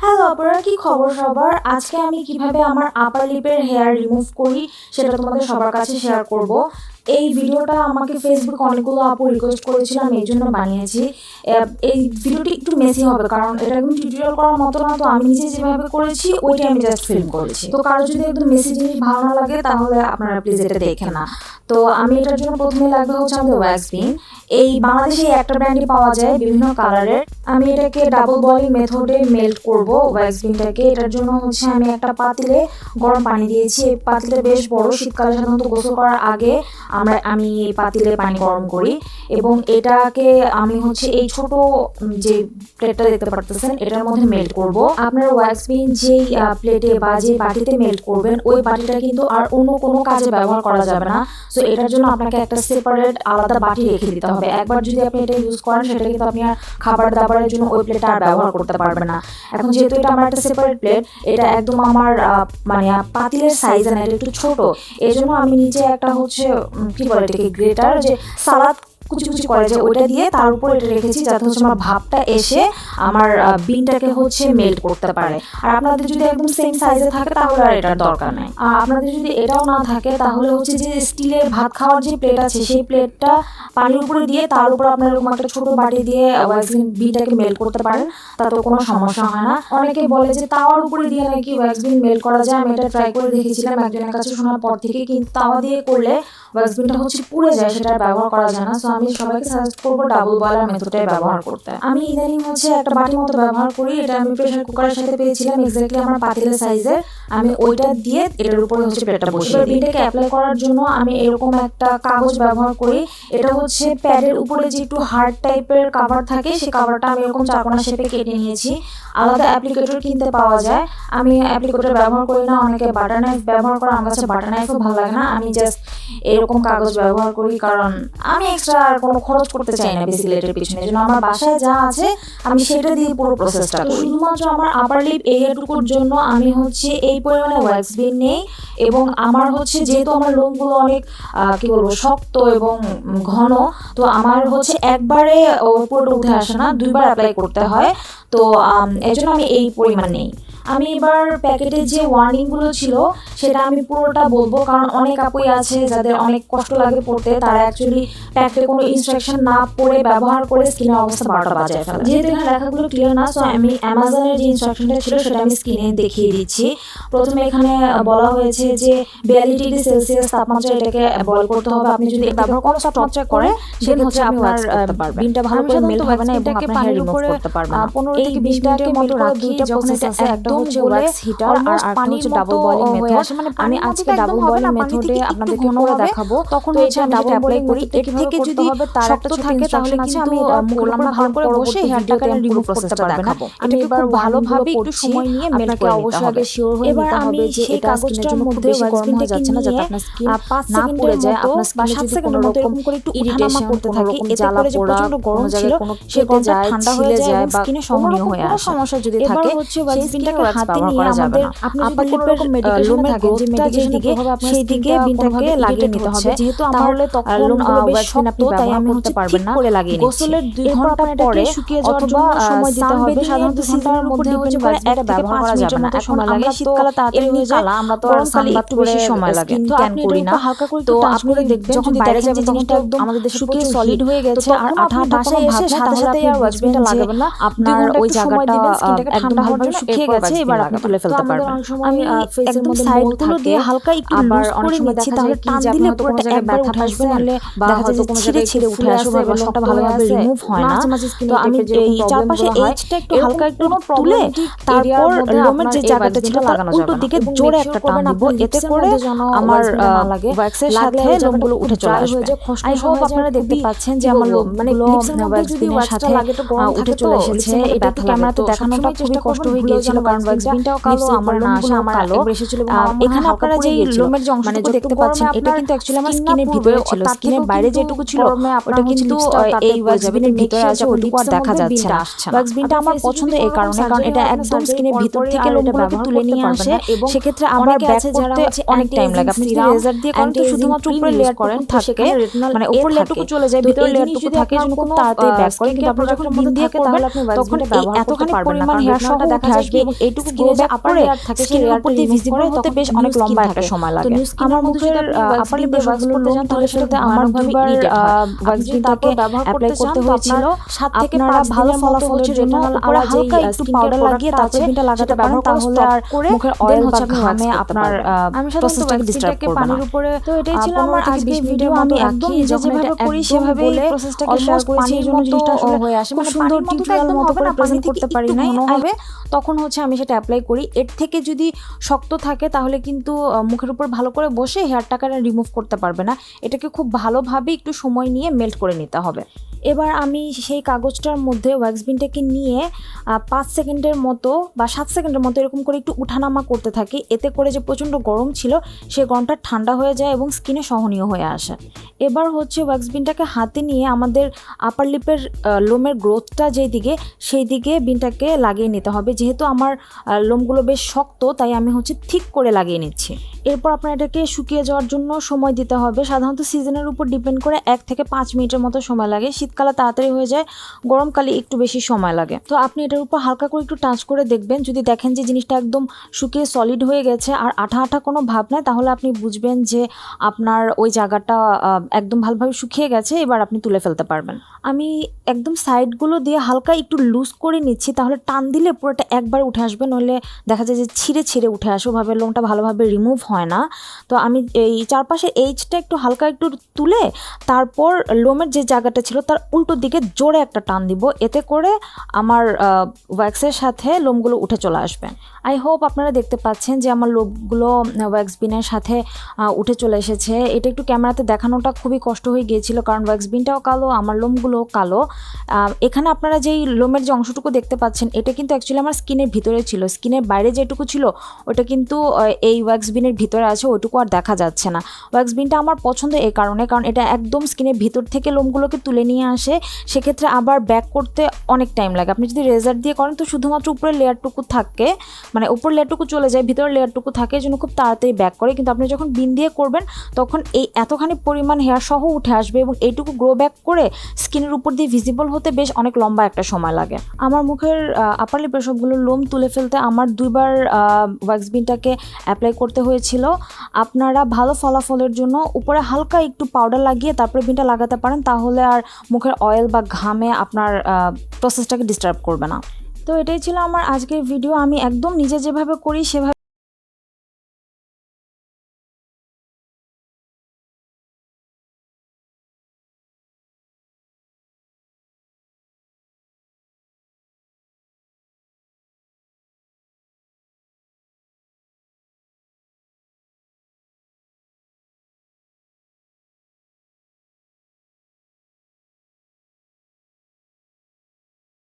Hello আপনারা কি খবর সবার? আজকে আমি কীভাবে আমার আপার লিপের হেয়ার রিমুভ করি সেটা তোমাদের সবার কাছে শেয়ার করব। এই ভিডিওটা আমাকে ফেসবুকে অনেকগুলো আপু রিকোয়েস্ট করেছিলাম এই জন্য বানিয়েছি। এই ভিডিওটি একটু মেসি হবে, কারণ এটা একদম টিউটোরিয়াল করার মতো না, তো আমি নিজে যেভাবে করেছি, ওইটাই আমি জাস্ট ফিল্ম করেছি। তো কারও যদি একদম মেসি জিনিস ভালো না লাগে, তাহলে আপনারা প্লিজ এটা দেখে না। তো আমি এটার জন্য প্রথমে লাগবে হচ্ছে আমাদের ওয়্যাক্স বিন এই বাংলাদেশে একটা ব্র্যান্ডই পাওয়া যায়, বিভিন্ন কালারের আমি এটাকে ডাবল বয়লিং মেথডে মেল্ট করব ওয়্যাক্স বিনটাকে এটার জন্য হচ্ছে আমি একটা পাতিলে গরম পানি দিয়েছি। এই পাতিলটা বেশ বড়, শীতকালে সাধারণত গোসল করার আগে আমরা, আমি পাতিলে পানি গরম করি এবং এটাকে আমি হচ্ছে এই ছোট যে প্লেটটা দেখতে পারতেছেন, এটার মধ্যে মেল্ট করব। আপনার ওয়্যাক্স বিন যেই প্লেটে বা যে বাটিতে মেল্ট করবেন, ওই বাটিটা কিন্তু আর অন্য কোনো কাজে ব্যবহার করা যাবে না। সো এটার জন্য আপনাকে একটা সেপারেট আলাদা বাটি রেখে দিতে হবে। একবার যদি আপনি এটা ইউজ করেন, সেটা কিন্তু আপনি আর খাবার দাবারের জন্য ওই প্লেটটা আর ব্যবহার করতে পারবেন না। এখন যেহেতু এটা আমার একটা সেপারেট প্লেট এটা একদম আমার মানে পাতিলের সাইজ না, এটা একটু ছোট। এই জন্য আমি নিচে একটা হচ্ছে কি বলে এটাকে গ্রেটার যে সালাদ কুচি কুচি করে যে ওইটা দিয়ে তার উপর এটা রেখেছি যাতে হচ্ছে আমার ভাবটা এসে আমার বিনটাকে হচ্ছে মেল্ট করতে পারে। আর আপনাদের যদি একদম সেম সাইজে থাকে তাহলে আর এটার দরকার নাই। আপনাদের যদি এটাও না থাকে তাহলে হচ্ছে যে স্টিলের ভাত খাওয়ার যে প্লেট আছে সেই প্লেটটা পানির উপরে দিয়ে তার উপর আপনার এরকম একটা ছোট বাটি দিয়ে ওয়াক্সিন বিনটাকে মেল্ট করতে পারেন। তাতে কোনো সমস্যা হয় না। অনেকে বলে যে তাওয়ার উপরে দিয়ে নাকি ওয়াক্সিন মেল্ট করা যায়। আমি এটা ট্রাই করে দেখেছিলাম, একজনের কাছে শোনার পর থেকে, কিন্তু তাওয়া দিয়ে করলে ওয়াক্সিনটা হচ্ছে পুড়ে যায়, সেটা ব্যবহার করা যায় না। সো আমি সবাইকে সাজেস্ট করব ডাবল বয়লার মেথডটাই ব্যবহার করতে। আমি ইদানিং হচ্ছে একটা বাটির মতো ব্যবহার করি, এটা আমি প্রেশার কুকারের সাথে পেয়েছিলাম এক্স্যাক্টলি আমার পাতিলের সাইজের আমি ওইটা দিয়ে এটার উপরে হচ্ছে প্লেটটা বসিয়ে দিই এটাকে অ্যাপ্লাই করার জন্য আমি এরকম একটা কাগজ ব্যবহার করি, এটা হচ্ছে প্যাডের উপরে যে একটু হার্ড টাইপের কাভার থাকে সেই কাভারটা আমি এরকম চারকোনা শেপে কেটে নিয়েছি। আলাদা অ্যাপ্লিকেটর কিনতে পাওয়া যায়। আমি অ্যাপ্লিকেটর ব্যবহার করি না, অনেকে বাটার নাইফ ব্যবহার করে, আমার কাছে বাটার নাইফও ভালো লাগে না। আমি জাস্ট এরকম কাগজ ব্যবহার করি, কারণ আমি এক্সট্রা আর কোনো খরচ করতে চাই না বেসিক্যালি এটার পিছনে। জন্য আমার বাসায় যা আছে, আমি সেটা দিয়ে পুরো প্রসেসটা করি। শুধুমাত্র আমার আপার লিপ এরিয়াটুকুর জন্য আমি হচ্ছে এই পরিমাণে ওয়্যাক্স বিন নেই এবং আমার হচ্ছে যেহেতু আমার লোমগুলো অনেক কি বলব, শক্ত এবং ঘন, তো আমার হচ্ছে একবারে পুরোটা উঠে আসে না, দুইবার অ্যাপ্লাই করতে হয়। তো এই জন্য আমি এই পরিমাণ নেই। আমি এবার প্যাকেটে যে ওয়ার্নিংগুলো ছিল সেটা আমি পুরোটা বলব। কারণ অনেক আপুই আছে যাদের অনেক কষ্ট লাগে পড়তে তারা অ্যাকচুয়ালি প্যাকেটে কোনো ইনস্ট্রাকশন না পড়ে ব্যবহার করে স্ক্রিনের অবস্থা বারোটা বাজায় ফেলে। যেহেতু এখানে লেখাগুলো ক্লিয়ার না সো আমি অ্যামাজনের যে ইনস্ট্রাকশনটা ছিল সেটা আমি স্ক্রিনে দেখিয়ে দিচ্ছি। প্রথমে এখানে বলা হয়েছে যে বিয়াল্লিশ ডিগ্রি সেলসিয়াস তাপমাত্রা এটাকে বয়ল করতে হবে। আপনি যদি ব্যবহার কম তাপমাত্রা করেন সেটা হচ্ছে আপনার বিনটা ভালো করে মেল্ট হবে না এবং আপনার হেয়ার রিমুভ করতে পারবেন না। পনেরো এই থেকে বিশ বিনটাকে মিনিটের মতো রাখি যখন এটা একদম হচ্ছে wax heater আর আরেকটা হচ্ছে method। আসে, মানে আমি আজকে না, থেকে এ একটু আপনাদেরকে করে দেখাবো। তখন হচ্ছে আমি যেটা apply করি এর থেকে যদি তার একটা থাকে তাহলে কিন্তু আমি এটা আহ, মুখের ভালো করে বসে হেয়ারটাকে আমি রিমুভ করতে দেখাবো দেখাবো। আমি এবার ভালোভাবে একটু সময় নিয়ে মেল্ট করে অবশ্যই আগে sure হয়ে নিতে হবে যে এটা কাগজটার মধ্যে বেশি গরম হয়ে যাচ্ছে না, যাতে আপনার পাঁচ না পুড়ে যায়, আপনার সাত যদি কোনো রকম করে একটু উঠানামা করতে থাকে জ্বালা পোড়া, গরম ছিল সে গরমটা ঠান্ডা হয়ে যায় বা স্কিনে কোনো সহনীয় হয়ে আসে সমস্যা যদি থাকে, সেই ওয়াক্স হাতে ব্যবহার করা যাবে না। আপনি আপনি কোনো রকম medication লোমে যে প্রভাবে আপনার সেই দিকে বিনটাকে লাগিয়ে নিতে হবে যেহেতু তাহলে তখন, vaccine আপনি ব্যবহার করতে পারবেন না। করে লাগিয়ে গোসলের দুই ঘণ্টা পরে শুকিয়ে যাওয়ার জন্য সময় দিতে হবে সাধারণত ঘণ্টার মধ্যে হচ্ছে করে করে ব্যবহার করা যাবে না। এখন লাগে শীতকালে তাড়াতাড়ি হয়ে যায় আমরা তো আর গরমকালে করে সময় লাগে তো tan করি না। হালকা করে তো আপনি দেখবেন যখন বাইরে যাবেন জিনিসটা একদম আমাদের দেশে শুকিয়ে সলিড হয়ে গেছে আর আঠা বাসায় এসে সাথে সাথে আর বুঝবেন লাগাবেন না আপনার ওই জায়গাটা, একদম ভালোভাবে শুকিয়ে গেছে, এবার আপনি তুলে ফেলতে পারবেন। আমি একদমগুলো দিয়ে হালকা একটু আবার অনেক সময় নিচ্ছি তাহলে টান দিলে পুরোটা একবার উঠে আসবে নাহলে বা হয়তো কোনো ছিঁড়ে ছিঁড়ে উঠে আসবে বা শক্ত ভালোভাবে রিমুভ হয় না তো আমি এই চারপাশে এইচটা একটু হালকা একটু তুলে তারপর লোমের যে জায়গাটা ছিল তার উল্টো দিকে জোরে একটা টান দিব এতে করে আমার সাথে লোমগুলো উঠে চলে আসবে আই হোপ আপনারা দেখতে পাচ্ছেন যে আমার লোম মানে লিপসের সাথে, উঠে চলে এসেছে। এটা ক্যামেরাতে তো দেখানোটা খুবই কষ্ট হয়ে গিয়েছিল কারণ ওয়াক্স কালো আমার লোমগুলো আমার কালো এখানে আপনারা যে লোমের যে অংশটুকু মানে দেখতে পাচ্ছেন এটা কিন্তু অ্যাকচুয়ালি আমার স্কিনের ভিতরে ছিল স্কিনের বাইরে যেটুকু ছিল ওটা কিন্তু এই ওয়াক্স বিনের ভিতরে আছে ওটুকু আর দেখা যাচ্ছে না। ওয়াক্স বিনটা আমার পছন্দ এই কারণে কারণ এটা একদম স্কিনের ভিতর থেকে লোমগুলোকে তুলে নিয়ে আসে সেক্ষেত্রে আবার ব্যাক করতে অনেক টাইম লাগে। আপনি যদি রেজার দিয়ে করেন তো শুধুমাত্র উপরে লেয়ার করেন থাকে মানে উপর লেয়ারটুকু চলে যায় ভিতরে লেয়ারটুকু থাকে জন্য খুব তাড়াতাড়ি ব্যাক করে কিন্তু আপনি যখন বিন দিয়ে করবেন তখন এতখানি পরিমাণ হেয়ার সহ দেখা আসবে এবং এইটুকু গ্রো ব্যাক করে স্কিনের উপর দিয়ে ভিজিবল হতে বেশ অনেক লম্বা একটা সময় লাগে আমার মুখের আপার লিপে ওয়াক্স করতে যান তাহলে সেটাতে আমার দুইবার ওয়াক্স বিনটাকে অ্যাপ্লাই করতে হয়েছিল সাত থেকে পাঁচ ভালো ফলাফলের জন্য উপরে হালকা একটু পাউডার লাগিয়ে তারপর বিনটা লাগাতে পারেন তাহলে আর মুখের অয়েল বা ঘামে আপনার প্রসেসটাকে ডিস্টার্ব করবে না পানির উপরে তো এটাই ছিল আমার আজকের ভিডিও আমি একদম নিজে যেভাবে করি সেভাবে প্রসেসটাকে শেয়ার করেছি এই জন্য জিনিসটা আসলে হয়ে আসে। মানে সুন্দর টিউটোরিয়াল মতো করে প্রেজেন্ট করতে পারি নাই তখন হচ্ছে আমি সেটা অ্যাপ্লাই করি। এর থেকে যদি শক্ত থাকে, তাহলে কিন্তু মুখের উপর ভালো করে বসে হেয়ারটাকে রিমুভ করতে পারবে না। এটাকে খুব ভালোভাবে একটু সময় নিয়ে মেল্ট করে নিতে হবে। এবার আমি সেই কাগজটার মধ্যে ওয়্যাক্স বিনটাকে নিয়ে পাঁচ সেকেন্ডের মতো বা সাত সেকেন্ডের মতো এরকম করে একটু উঠানামা করতে থাকি। এতে করে যে প্রচণ্ড গরম ছিল সেই গরমটা ঠান্ডা হয়ে যায় এবং স্কিনে সহনীয় হয়ে আসে। এবার হচ্ছে ওয়্যাক্স বিনটাকে হাতে নিয়ে আমাদের আপার লিপের লোমের গ্রোথটা যেই দিকে সেই দিকে বিনটাকে লাগিয়ে নিতে হবে। যেহেতু আমার লোমগুলো বেশ শক্ত, তাই আমি হচ্ছে ঠিক করে লাগিয়ে নিচ্ছি। এরপর আপনার এটাকে শুকিয়ে যাওয়ার জন্য সময় দিতে হবে। সাধারণত সিজনের উপর ডিপেন্ড করে এক থেকে পাঁচ মিনিটের মতো সময় লাগে। শীতকালে তাড়াতাড়ি হয়ে যায়, গরমকালে একটু বেশি সময় লাগে। তো আপনি এটার উপর হালকা করে একটু টাচ করে দেখবেন, যদি দেখেন যে জিনিসটা একদম শুকিয়ে সলিড হয়ে গেছে আর আঠা আঠা কোনো ভাব নাই, তাহলে আপনি বুঝবেন যে আপনার ওই জায়গাটা একদম ভালোভাবে শুকিয়ে গেছে, এবার আপনি তুলে ফেলতে পারবেন। আমি একদম সাইডগুলো দিয়ে হালকা একটু লুজ করে নিচ্ছি, তাহলে টান দিলে পুরোটা একবার উঠে আসবে, নইলে দেখা যায় যে ছিঁড়ে ছিঁড়ে উঠে আসে, ওভাবে লোমটা ভালোভাবে রিমুভ হয় না। তো আমি এই চারপাশে এইচটা একটু হালকা একটু তুলে, তারপর লোমের যে জায়গাটা ছিল, তার উল্টো দিকে জোরে একটা টান দিব, এতে করে আমার ওয়্যাক্সের সাথে লোমগুলো উঠে চলে আসবে। আই হোপ আপনারা দেখতে পাচ্ছেন যে আমার লোমগুলো ওয়্যাক্স বিনের সাথে উঠে চলে এসেছে। এটা একটু ক্যামেরাতে দেখানোটা খুবই কষ্ট হয়ে গিয়েছিল, কারণ ওয়্যাক্স বিনটাও কালো, আমার লোমগুলোও কালো। এখানে আপনারা যেই লোমের যে অংশটুকু দেখতে পাচ্ছেন, এটা কিন্তু অ্যাকচুয়ালি আমার স্কিনের ভিতরে ছিল। স্কিনের বাইরে যেটুকু ছিল, ওটা কিন্তু এই ওয়্যাক্স বিনের ভিতরে আছে ওইটুকু আর দেখা যাচ্ছে না। ওয়্যাক্স বিনটা আমার পছন্দ এই কারণে, কারণ এটা একদম স্কিনের ভিতর থেকে লোমগুলোকে তুলে নিয়ে আসে, সেক্ষেত্রে আবার ব্যাক করতে অনেক টাইম লাগে। আপনি যদি রেজার দিয়ে করেন, তো শুধুমাত্র উপরের লেয়ারটুকু থাকে মানে উপর লেয়ারটুকু চলে যায়, ভিতরের লেয়ারটুকু থাকে, এই জন্য খুব তাড়াতাড়ি ব্যাক করে। কিন্তু আপনি যখন বিন দিয়ে করবেন, তখন এই এতখানি পরিমাণ হেয়ার সহ উঠে আসবে এবং এইটুকু গ্রো ব্যাক করে স্কিনের উপর দিয়ে ভিজিবল হতে বেশ অনেক লম্বা একটা সময় লাগে। আমার মুখের আপার লিপের সবগুলো লোম তুলে ফেলতে আমার দুইবার ওয়াক্স বিনটাকে অ্যাপ্লাই করতে হয়েছিল। আপনারা ভালো ফলাফলের জন্য উপরে হালকা একটু পাউডার লাগিয়ে তারপরে বিনটা লাগাতে পারেন, তাহলে আর মুখের অয়েল বা ঘামে আপনার প্রসেসটাকে ডিস্টার্ব করবে না। তো এটাই ছিল আমার আজকের ভিডিও আমি একদম নিজে যেভাবে করি, সেভাবে